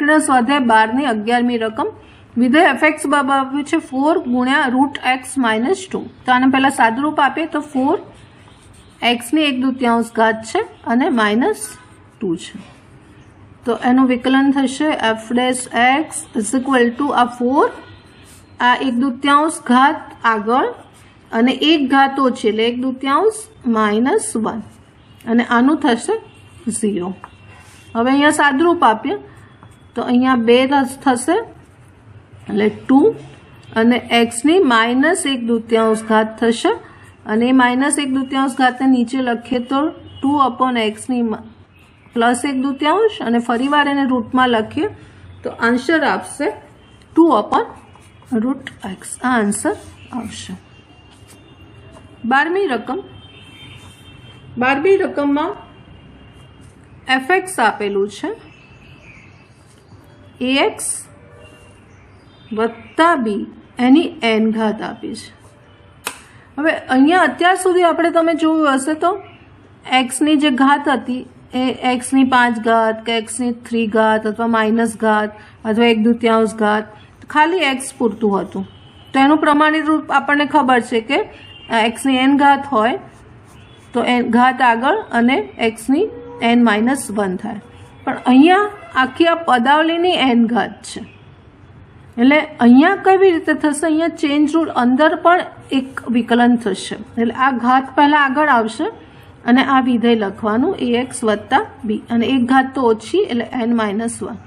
સંકીર્ણ સ્વાધ્યાય બારની અગિયારમી રકમ. વિધેય એફએક્સ બાબ આપ્યું છે ફોર ગુણ્યા રૂટ એક્સ માઇનસ ટુ તો આને પહેલાં સાદુરૂપ આપીએ તો ફોર એક્સની એક દુત્યાંશ ઘાત છે અને માઇનસ ટુ છે. તો એનું વિકલન થશે F dash X is equal to આ ફોર આ એક દુત્યાંશ ઘાત આગળ અને એક ઘાત ઓછી એટલે એક દુત્યાંશ માઇનસ વન અને આનું થશે ઝીરો હવે અહીંયા સાદરૂપ આપીએ. તો અહીંયા બે રસ થશે. એટલે ટુ અને એક્સની માઇનસ એક દુત્યાંશ ઘાત થશે. અને એ માઇનસ એક દુત્યાંશ ઘાતને નીચે લખીએ તો ટુ અપોન એક્સની પ્લસ એક દુત્યાંશ અને ફરીવાર એને રૂટમાં લખીએ તો આન્સર આપશે ટુ અપોન રૂટ એક્સ. આ આન્સર આવશે. બારમી રકમ. બારમી રકમમાં એફેક્સ આપેલું છે. એએક્સ વત્તા બી એની એન ઘાત આપી છે હવે અહીંયા અત્યાર સુધી આપણે તમે જોયું હશે તો એક્સની જે ઘાત હતી એ એક્સની પાંચ ઘાત કે એક્સની થ્રી ઘાત અથવા માઇનસ ઘાત અથવા એક દુત્યાંશ ઘાત, ખાલી એક્સ પૂરતું હતું. તો એનું પ્રમાણિત રૂપ આપણને ખબર છે કે એક્સની એન ઘાત હોય તો એન ઘાત આગળ અને એક્સની એન માઇનસ વન થાય. પણ અહીંયા આખી આ પદાવલીની એન ઘાત છે. એટલે અહીંયા કેવી રીતે થશે? અહીંયા ચેન્જ રૂલ અંદર પણ એક વિકલન થશે. એટલે આ ઘાત પહેલાં આગળ આવશે અને આ વિધેય લખવાનું એ એક્સ વત્તા બી અને એક ઘાત તો ઓછી, એટલે એન માઇનસ વન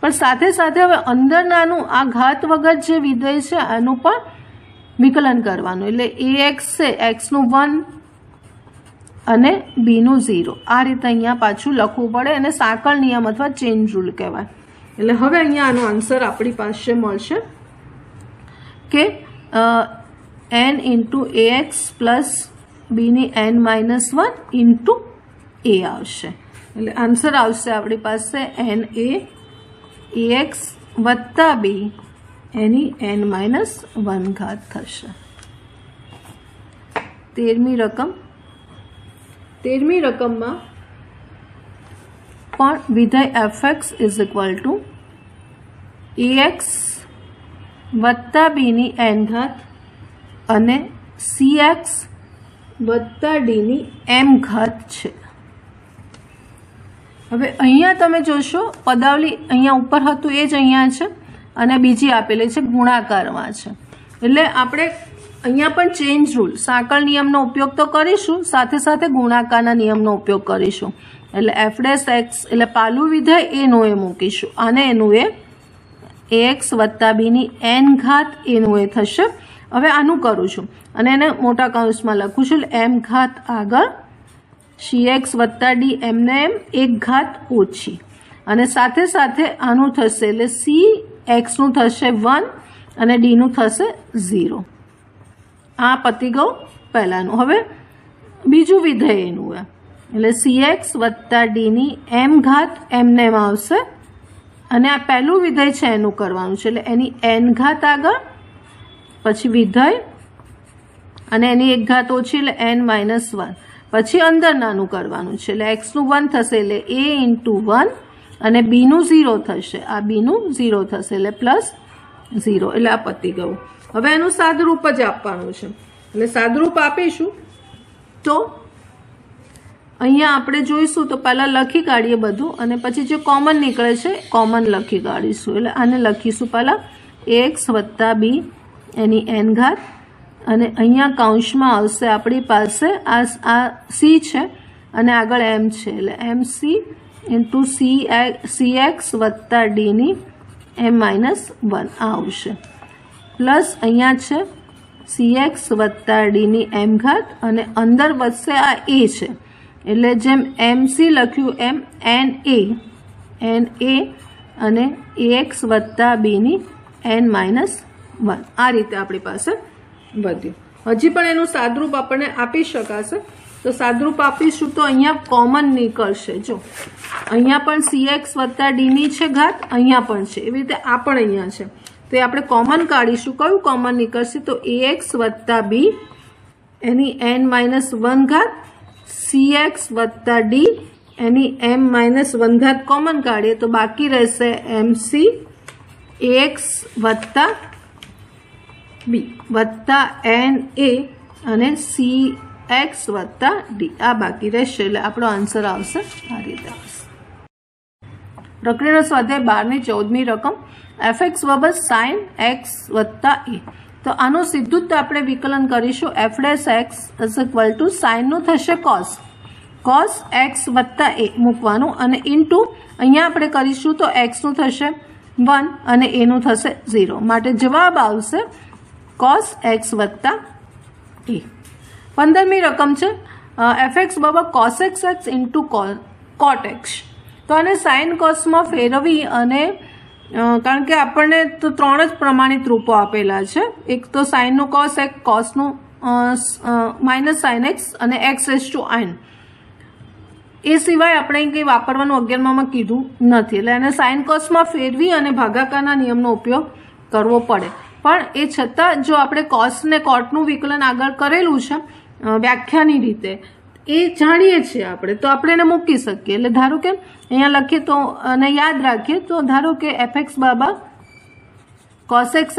પણ સાથે સાથે હવે અંદરનાનું આ ઘાત વગર જે વિધેય છે એનું પણ વિકલન કરવાનું. એટલે એ એક્સ છે એક્સનું વન અને બીનું ઝીરો. આ રીતે અહીંયા પાછું લખવું પડે અને સાંકળ નિયમ અથવા ચેન્જ રૂલ કહેવાય. એટલે હવે અહીંયા આનો આન્સર આપણી પાસે મળશે કે N into A X plus બીની N minus one into A આવશે. એટલે આન્સર આવશે આપણી પાસે એન એ એ એક્સ વત્તા બી એની એન માઇનસ વન ઘાત થશે. તેરમી રકમ તેરમી રકમમાં પણ વિધેય F X is equal to A X વત્તા બીની એન ઘાત અને સી એક્સ વત્તા ડીની એમ ઘાત છે. હવે અહીંયા તમે જોશો, પદાવલી અહીંયા ઉપર હતું એ જ અહીંયા છે અને બીજી આપેલી છે ગુણાકારમાં છે. એટલે આપણે અહીંયા પણ ચેન્જ રૂલ સાંકળ નિયમનો ઉપયોગ તો કરીશું, સાથે સાથે ગુણાકારના નિયમનો ઉપયોગ કરીશું. એટલે એફ ડેસ એક્સ એટલે પાલું વિધેય એનું એ મૂકીશું. અને એનું એ એક્સ વત્તા બીની એન ઘાત એનું એ થશે. હવે આનું કરું છું અને એને મોટા કૌંસમાં લખું છું એમ ઘાત આગળ સી એક્સ વત્તા ડી એમને એમ એક ઘાત ઓછી. અને સાથે સાથે આનું થશે. એટલે સી એક્સનું થશે વન અને ડીનું થશે ઝીરો આ પતી ગયું પહેલાંનું. હવે બીજું વિધેય એનું એ એટલે સી એક્સ વત્તા ડીની એમ ઘાત એમને એમ આવશે. અને આ પહેલું વિધેય છે એનું કરવાનું છે. એટલે એની એન ઘાત આગળ, પછી વિધેય, અને એની એક ઘાત ઓછી એટલે એન માઇનસ વન પછી અંદર નાનું કરવાનું છે. એટલે એક્સનું વન થશે એટલે એ ઇન્ટુ વન અને બીનું ઝીરો થશે. આ બીનું ઝીરો થશે એટલે પ્લસ ઝીરો એટલે આ પતી ગયું હવે એનું સાદરૂપ જ આપવાનું છે. એટલે સાદરૂપ આપીશું. તો અહીંયા આપણે જોઈશું તો પહેલાં લખી કાઢીએ બધું અને પછી જે કોમન નીકળે છે કોમન લખી કાઢીશું. એટલે આને લખીશું પહેલાં એક્સ વત્તા બી એની એન ઘાત. અને અહીંયા કાઉન્સમાં આવશે આપણી પાસે આ આ સી છે અને આગળ એમ છે. એટલે M C into C C X વત્તા ડીની એમ માઇનસ વન આવશે. પ્લસ અહીંયા છે સી એક્સ વત્તા ડીની એમ ઘાત અને અંદર વધશે આ એ છે. એટલે જેમ એમ સી લખ્યું એમ એન એ એન એ અને એક્સ વત્તા બીની એન માઇનસ વન આ રીતે આપણી પાસે વધ્યું હજી પણ એનું સાદરૂપ આપણને આપી શકાશે. તો સાદરૂપ આપીશું તો અહીંયા કોમન નીકળશે. જો, અહીંયા પણ સી એક્સ વત્તા ડીની છે ઘાત, અહીંયા પણ છે. એવી રીતે આ પણ અહીંયા છે. તો આપણે કોમન કાઢીશું. કયું કોમન નીકળશે? તો એ એક્સ વત્તા બી એની એન માઇનસ વન ઘાત સી એક્સ વત્તા ડી એની એમ માઇનસ વન ઘાત કોમન કાઢીએ. તો બાકી રહેશે એમ સી એક્સ વત્તા બી વત્તા એન એ અને સી એક્સ વત્તા ડી આ બાકી રહેશે એટલે આપણો આન્સર આવશે આ રીતે. આવશે પ્રક્રિયા સ્વાધ્યાય બારની ચૌદમી રકમ. એફ એક્સ બરાબર સાઇન એક્સ વત્તા એ તો આનું સીધું જ આપણે વિકલન કરીશું. F dash X is equal to સાઇનનું થશે કોસ કોસ એક્સ વત્તા એ મૂકવાનું અને ઇન્ટુ અહીંયા આપણે કરીશું તો એક્સનું થશે વન અને એનું થશે ઝીરો માટે જવાબ આવશે કોસ એક્સ વત્તા એ પંદરમી રકમ છે. એફ એક્સ બરાબર cos X X into cot X તો આને સાઇન કોસમાં ફેરવી અને કારણ કે આપણને તો ત્રણ જ પ્રમાણિત રૂપો આપેલા છે. એક તો સાઇનનું કોસ એક કોસનું માઇનસ સાઇન એક્સ અને એક્સ એસ ટુ આઈન એ સિવાય આપણે કંઈ વાપરવાનું અગિયારમાં કીધું નથી. એટલે એને સાઇન કોસમાં ફેરવી અને ભાગાકારના નિયમનો ઉપયોગ કરવો પડે. પણ એ છતાં જો આપણે કોસ કોર્ટનું વિકલન આગળ કરેલું છે વ્યાખ્યાની રીતે એ જાણીએ છીએ આપણે. તો આપણે એને મૂકી શકીએ. એટલે ધારો કે અહીંયા લખીએ તો, અને યાદ રાખીએ, તો ધારો કે એફએક્સ બાબા કોસેક્સ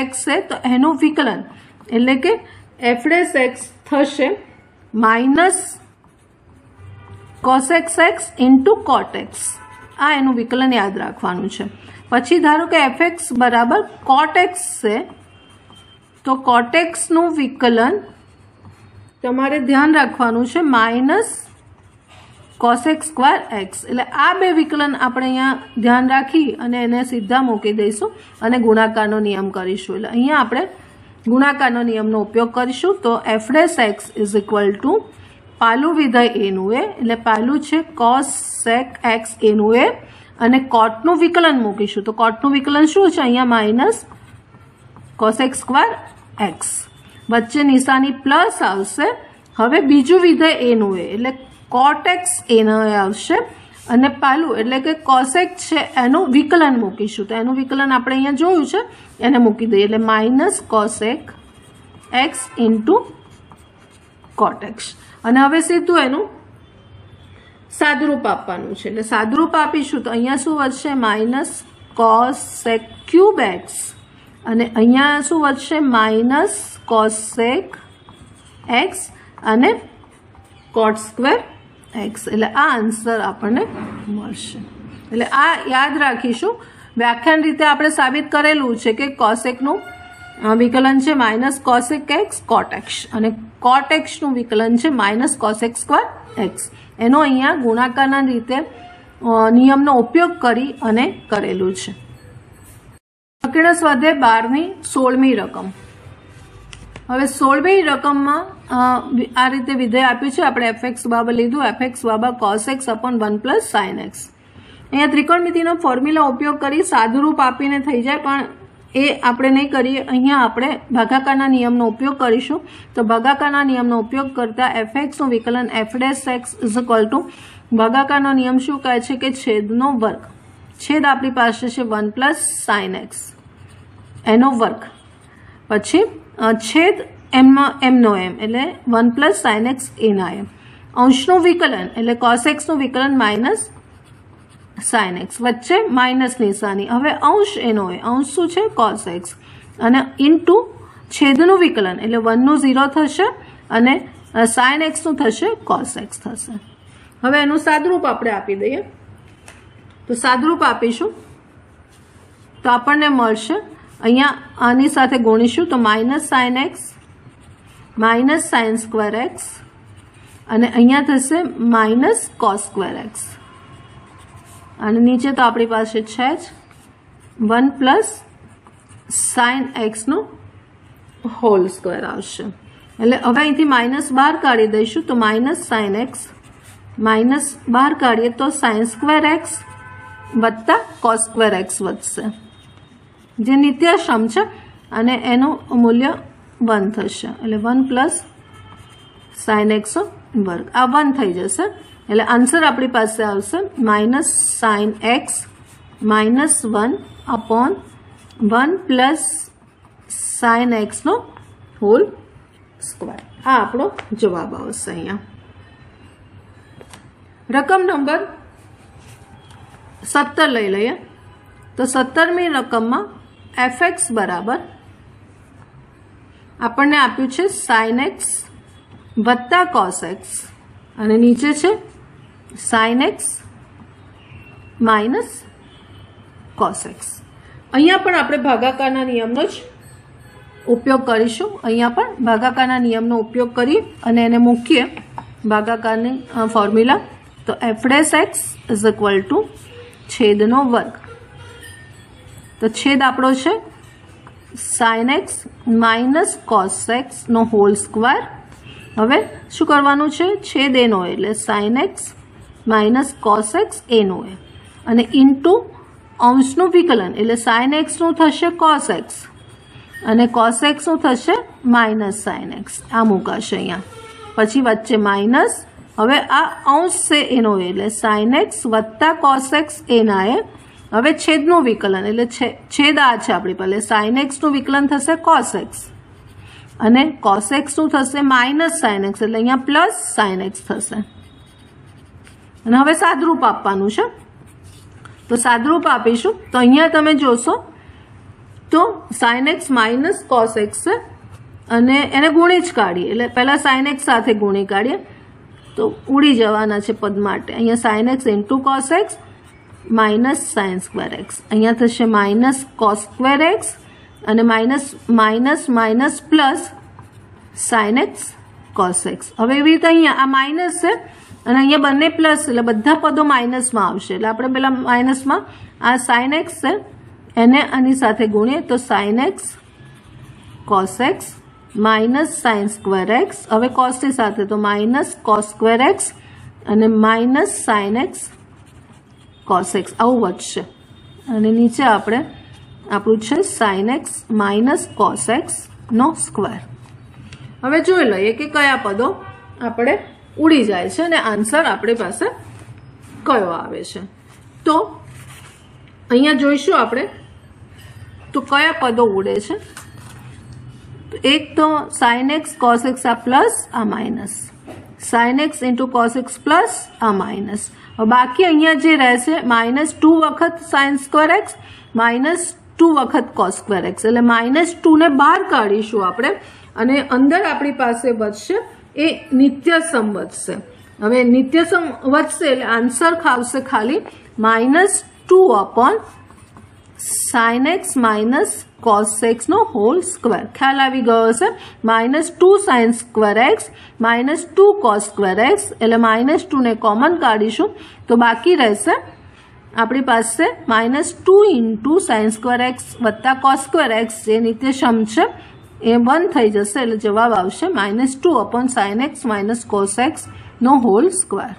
એક્સ છે, તો એનું વિકલન એટલે કે એફડેસ એક્સ થશે minus cosec X X into cot X આ એનું વિકલન યાદ રાખવાનું છે. પછી ધારો કે એફએક્સ બરાબર કોટ એક્સ છે, તો કોટેક્સનું વિકલન તમારે ધ્યાન રાખવાનું છે માઇનસ કોસેક સ્ક્વેર એક્સ એટલે આ બે વિકલન આપણે અહીંયા ધ્યાન રાખી અને એને સીધા મૂકી દઈશું અને ગુણાકારનો નિયમ કરીશું. એટલે અહીંયા આપણે ગુણાકારનો નિયમનો ઉપયોગ કરીશું. તો F dash X is equal to પાલું વિધેય એનું એ એટલે પાલું છે કોસ સેક એક્સ એનું એ અને કોટનું વિકલન મૂકીશું. તો કોટનું વિકલન શું છે? અહીંયા માઇનસ કોસેક સ્ક્વેર એક્સ વચ્ચે નિશાની પ્લસ આવશે. હવે બીજું વિધેય એનું એ એટલે કોટેક્સ એનો આવશે. અને પાલું એટલે કે કોસેક છે, એનું વિકલન મૂકીશું. તો એનું વિકલન આપણે અહીંયા જોયું છે, એને મૂકી દઈએ. એટલે minus cosec X into cot X અને હવે સીધું એનું સાદરૂપ આપવાનું છે. એટલે સાદરૂપ આપીશું તો અહીંયા શું વધશે? માઇનસ કોસેક ક્યુબ એક્સ અને અહીંયા શું વધશે? માઇનસ કોસેક એક્સ અને કોટ સ્ક્વેર એક્સ એટલે આ આન્સર આપણને મળશે. એટલે આ યાદ રાખીશું. વ્યાખ્યાન રીતે આપણે સાબિત કરેલું છે કે કોસેકનું વિકલન છે minus cosec X cot X અને કોટ એક્સનું વિકલન છે માઇનસ કોસેક સ્ક્વેર એક્સ એનો અહીંયા ગુણાકારના રીતે નિયમનો ઉપયોગ કરી અને કરેલું છે. પ્રકરણ સ્વાધ્યાય બારની સોળમી રકમ. હવે સોળમી રકમમાં આ રીતે વિધેય આપ્યું છે. આપણે એફ એક્સ બાબા લીધું. એફ એક્સ બાબા cos X upon one plus sine X અહીંયા ત્રિકોણમિતિનો ફોર્મ્યુલા ઉપયોગ કરી સાદુરૂપ આપીને થઈ જાય, પણ એ આપણે નહીં કરીએ. અહીંયા આપણે ભાગાકારના નિયમનો ઉપયોગ કરીશું. તો ભાગાકારના નિયમનો ઉપયોગ કરતા એફએક્સનું વિકલન F dash X is equal to ભાગાકારનો નિયમ શું કહે છે કે છેદનો વર્ગ. છેદ આપણી પાસે છે વન પ્લસ સાઇન એક્સ એનો વર્ગ. પછી છેદ એમનો એમનો એમ એટલે વન પ્લસ સાઇન એક્સ એના એમ અંશનું વિકલન, એટલે કોસ એક્સનું વિકલન માઇનસ સાઇન એક્સ. વચ્ચે માઇનસ નિશાની. હવે અંશ એનો એ. અંશ શું છે? Cos x. અને ઇન્ટુ છેદનું વિકલન, એટલે વનનું ઝીરો થશે અને સાઇન એક્સનું થશે કોસ એક્સ થશે. હવે એનું સાદરૂપ આપણે આપી દઈએ. તો સાદરૂપ આપીશું. તો આપણને મળશે અહીંયા આની સાથે ગુણીશું તો minus sine X, minus sine square X, અને અહીંયા થશે માઇનસ કોસ સ્ક્વેર એક્સ. અને નીચે તો આપણી પાસે છે જ વન પ્લસ સાઇન એક્સનો હોલ સ્ક્વેર આવશે. એટલે હવે અહીંથી માઇનસ બહાર કાઢી દઈશું તો માઇનસ સાઇન એક્સ, માઇનસ બહાર કાઢીએ તો સાઇન સ્ક્વેર એક્સ વત્તા કોસ સ્ક્વેર એક્સ વધશે. જે નિત્યાશ્રમ છે, અને એનું મૂલ્ય વન થશે. એટલે વન પ્લસ સાઇન એક્સો વર્ગ. આ વન થઈ જશે. એટલે આન્સર આપણી પાસે આવશે minus sine X minus one upon one plus sine એક્સનો whole square. આ આપણો જવાબ આવશે અહીંયા. રકમ નંબર સત્તર લઈ લઈએ. તો સત્તરમી રકમમાં એફ એક્સ બરાબર. આપણને આપ્યું છે સાઇન એક્સ વત્તા કોસ એક્સ અને નીચે છે sine X minus cos X અહીંયા પણ આપણે ભાગાકારના નિયમનો જ ઉપયોગ કરીશું. અહીંયા પણ ભાગાકારના નિયમનો ઉપયોગ કરી અને એને મૂકીએ. ભાગાકારની ફોર્મ્યુલા તો F dash X is equal to છેદનો વર્ગ. તો છેદ આપણો છે સાઇન એક્સ માઇનસ કોસ એક્સનો હોલ સ્ક્વેર હવે શું કરવાનું છે? છેદ એનો એટલે sine X minus cos X એનો એ. અને ઇન્ટુ અંશનું વિકલન એટલે સાઇન એક્સનું થશે કોસ એક્સ અને કોસ એક્સનું થશે માઇનસ સાઇન એક્સ આ મૂકાશે અહીંયા. પછી વચ્ચે માઇનસ હવે આ અંશ છે એનો એટલે સાઇન એક્સ વત્તા કોસ એક્સ એના એ. હવે છેદનું વિકલન, એટલે છેદ આ છે આપણી પાસે. સાઇન એક્સનું વિકલન થશે કોસ એક્સ અને કોસ એક્સનું થશે માઇનસ સાઇન એક્સ એટલે અહીંયા પ્લસ સાઇન એક્સ થશે. અને હવે સાદરૂપ આપવાનું છે. તો સાદરૂપ આપીશું. તો અહીંયા તમે જોશો, તો sine X minus cos X છે. અને એને ગુણી જ કાઢીએ. એટલે પહેલાં સાઇન એક્સ સાથે ગુણી કાઢીએ. તો ઉડી જવાના છે પદ માટે. અહીંયા sine X into cos X minus sine square X. અહીંયા થશે માઇનસ કોસ સ્ક્વેર એક્સ અને minus minus minus plus sine X cos X. હવે એવી રીતે અહીંયા આ માઇનસ છે અને અહીંયા બંને પ્લસ એટલે બધા પદો માઇનસમાં આવશે. એટલે આપણે પેલા માઇનસમાં આ સાઇન એક્સ છે, એને આની સાથે ગુણીએ તો sine X cos X minus sine square X. હવે કોસની સાથે તો માઇનસ કોસ સ્ક્વેર એક્સ અને minus sine X cos X આવું વધશે. અને નીચે આપણે આપણું છે સાઇન એક્સ માઇનસ કોસ એક્સનો સ્ક્વેર હવે જોઈ લઈએ કે કયા પદો આપણે ઉડી જાય છે અને આન્સર આપણી પાસે કયો આવે છે. તો અહીંયા જોઈશું આપણે તો કયા પદો ઉડે છે? એક તો સાઇન એક્સ કોસ એક્સ આ પ્લસ આ minus sine X into cos X plus આ માઇનસ બાકી અહીંયા જે રહેશે માઇનસ ટુ વખત sine square X minus two વખત કોસ સ્ક્વેર એક્સ એટલે માઇનસ ટુને બહાર કાઢીશું આપણે અને અંદર આપણી પાસે વધશે એ નિત્યસમ વધશે હવે નિત્યસમ વધશે એટલે આન્સર ખાવશે ખાલી minus two upon sine X minus cos એક્સનો whole square ખ્યાલ આવી ગયો હશે? Minus two sine square X minus two cos square X એટલે માઇનસ ટુને કોમન કાઢીશું. તો બાકી રહેશે આપણી પાસે minus two into sine square X વત્તા કોસ સ્ક્વેર એક્સ જે નિત્યસમ છે, એ બંધ થઈ જશે, એટલે જવાબ આવશે minus two upon sine X minus cos એક્સનો whole square